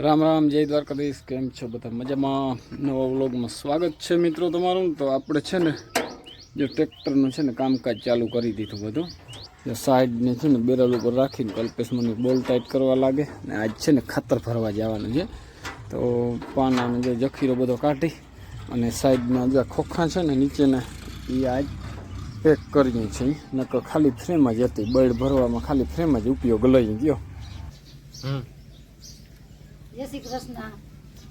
રામ રામ, જય દ્વારકાધીશ. કેમ છો બધા? મજામાં? નવા વ્લોગમાં સ્વાગત છે મિત્રો તમારું. તો આપણે છે ને, જે ટ્રેક્ટરનું છે ને કામકાજ ચાલુ કરી દીધું બધું. સાઈડને છે ને બેરલ ઉપર રાખીને કલ્પેશ મને બોલ ટાઈટ કરવા લાગે. ને આજ છે ને ખાતર ભરવા જવાનું છે. તો પાનાનો જે જખીરો બધો કાઢી અને સાઈડના જે ખોખા છે ને નીચેના એ આજ પેક કરીએ છીએ. નકર ખાલી ફ્રેમ જ હતી. બળ ભરવામાં ખાલી ફ્રેમ જ ઉપયોગ લઈ ગયો. જય શ્રી કૃષ્ણ.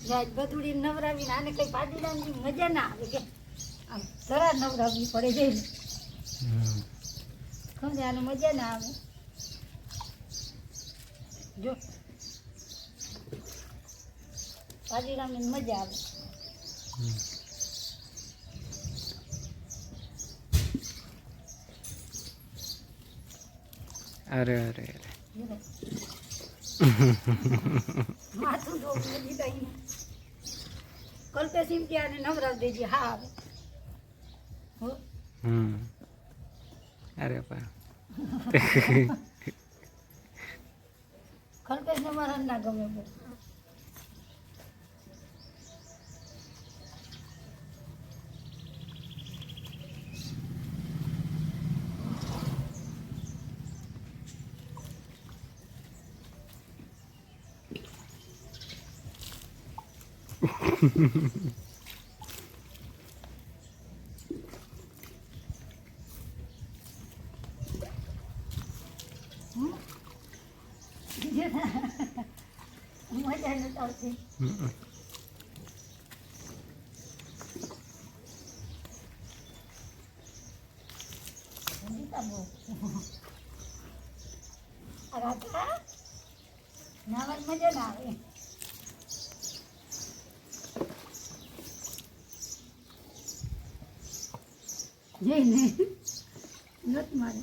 જાજ બધુડી નવરાવીને આને કઈ પાડીડાની મજા ના આવે કે? આમ જરા નવરાવી પડે જઈને ખબર આને મજા ના આવે? જો. પાડીડાની મજા આવે. અરે અરે અરે. માથું જો દીધા કલ્પે સિમ કે આને નવરાવ દેજે હા આવે. હમ. અરે કલ્પેશ ને મારા ના ગમે બહુ મજા નથી આવતી રાધા? નાવાની મજા ના આવે. જઈને નત મારે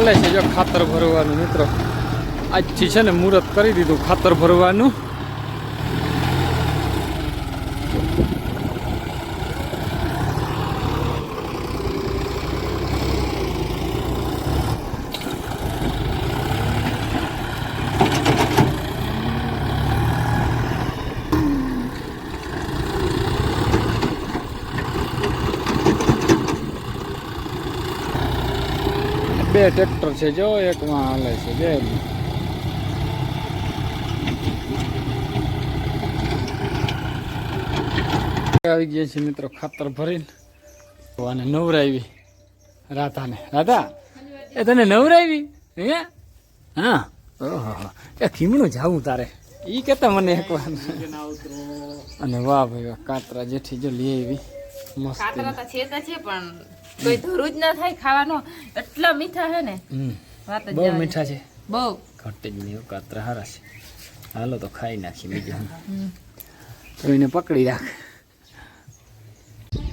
હાલે છે જો ખાતર ભરવાનું મિત્રો. આજથી છે ને મુહૂર્ત કરી દીધું ખાતર ભરવાનું. બે ટ્રેક્ટર છે જો એકમાં હાલે છે, બે આવી ગયા છે મિત્રો ખાતર ભરીને. અને નવરાવી રાધાને. રાધા, એ તને નવરાવી હે? હા. એ ખીમણું જાવું તારે. ઈ કેતા મને એક વાર. અને વાહ ભાઈ કાતરા જેઠી જો લઈ આવી. મસ્ત કાતરા તો છે પણ કોઈ ધરું જ ના થાય ખાવાનો. એટલા મીઠા છે ને. વાત બહુ મીઠા છે. બહુ. ઘટે જ નહીં કાતરા હારા છે. હાલો તો ખાઈ નાખી બીજું. તો એને પકડી રાખ.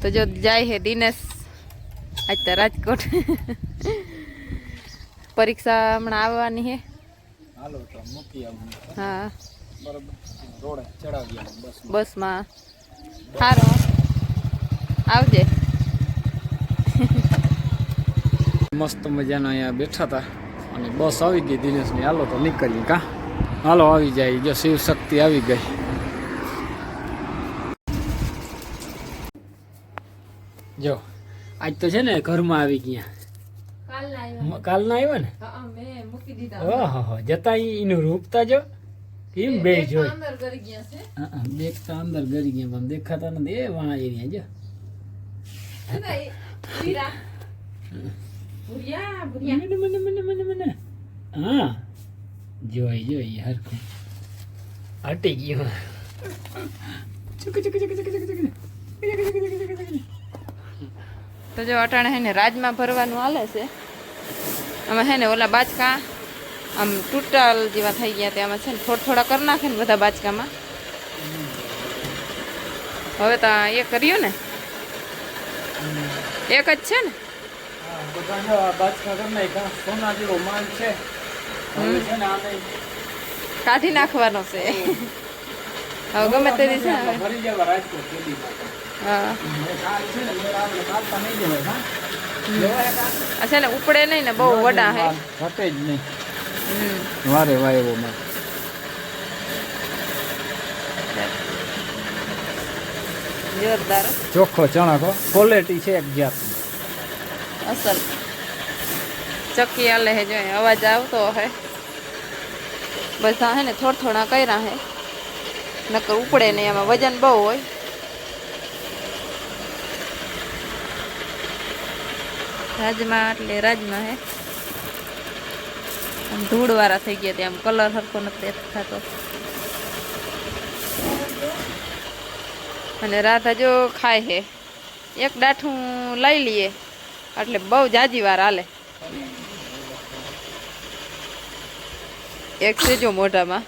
તો જો જાય હે દિનેશ આજ તો રાજકોટ. પરીક્ષા હમણાં આવવાની હે. હાલો તો મૂકી આવું. હા. બરોબર. રોડે ચડાવી બસ બસમાં. સારું આવજે. મસ્ત મજાના અહીંયા બેઠા હતા અને બસ આવી ગઈ દિનેશની. હાલો તો નીકળી કા? હાલો આવી જાય. જો શિવ શક્તિ આવી ગઈ. જો આજ તો છે ને ઘરમાં આવી ગયા. કાલ કાલના આવ્યા ને? જતા એનું રૂપતા જો. કેમ બે જોઈ? અંદર કરી ગયા છે. હા, હા, બે તો અંદર ગરી ગયા. પણ દેખાતા નથી. એ વાણા એરિયા જો. ભૂરિયા ભૂરિયા. મને મને મને મને મને. હા. જોઈ જોઈ હરખું. હટી ગયું. ચુક ચુક ચુક ચુક ચુક ચુક. તો જો અટાણે હે ને રાજમાં ભરવાનું હાલે છે. આમાં હે ને ઓલા બાચકા આમ ટૂટલ જેવા થઈ ગયા તે આમાં છે ને થોડા થોડા કરી નાખે ને બધા બાચકામાં હવે તો એ કર્યું ને? એક જ છે ને? સોના છે. કાઢી નાખવાનો છે. હવે ગમે તે દિવસે હવે ભરી જવા રાજકોટ હા. એ ને ઉપડે નહીં ને બહુ વડા હે. ઘટે જ નહીં. વારે વાય એવો માં જોરદાર. ચોખ્ખો ચણાકો ક્વોલિટી છે એક જાતની. અસલ. ચક્કી આલે હે જો અવાજ આવતો હે. બધા હે ને થોડા થોડા કર્યા હે. નકર ઉપડે નહીં એમાં વજન બહુ હોય. રાજમા એટલે રાજમા હે. આમ ધૂળવાળા થઈ ગયા ત્યાં કલર સરખો નથી થતો અને રાધા જો ખાય હે. એક ડાઠું લઈ લઈએ એટલે બહુ જાજી વાર હાલે. એક છે જો મોઢામાં.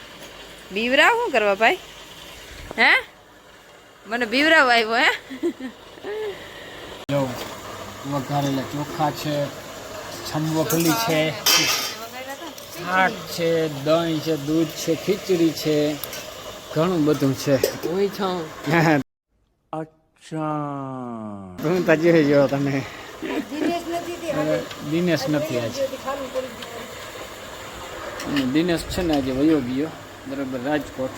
બીવરા શું કરવા ભાઈ? હે? મને બીવરાવ આવ્યો હે? વઘારેલા ચોખા છે છંબકલી છે શાક છે દહીં છે દૂધ છે ખીચડી છે ઘણું બધું છે. ઓય છો. અચ્છા. હું તો જોઈ તમે દિનેશ નથી આજે. દિનેશ નથી છે ને આજે વયો ગયો બરાબર રાજકોટ.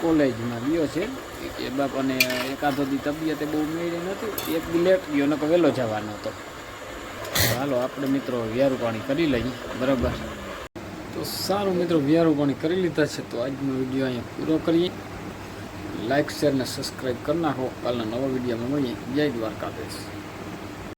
કોલેજમાં ગયો છે. એ બાપાને એકાદો દી તબિયતે બહુ મેળી નહોતી એક દી લેટ ગયો નકો વહેલો જવાનો હતો. હાલો, આપણે મિત્રો વ્યારું પાણી કરી લઈએ, બરાબર. તો સારું મિત્રો વ્યારું પાણી કરી લીધા છે. તો આજનો વીડિયો અહીંયા પૂરો કરીએ. લાઇક શેર ને સબસ્ક્રાઈબ કરી નાખો. કાલના નવા વિડીયોમાં મળીએ. જય દ્વારકાધીશ.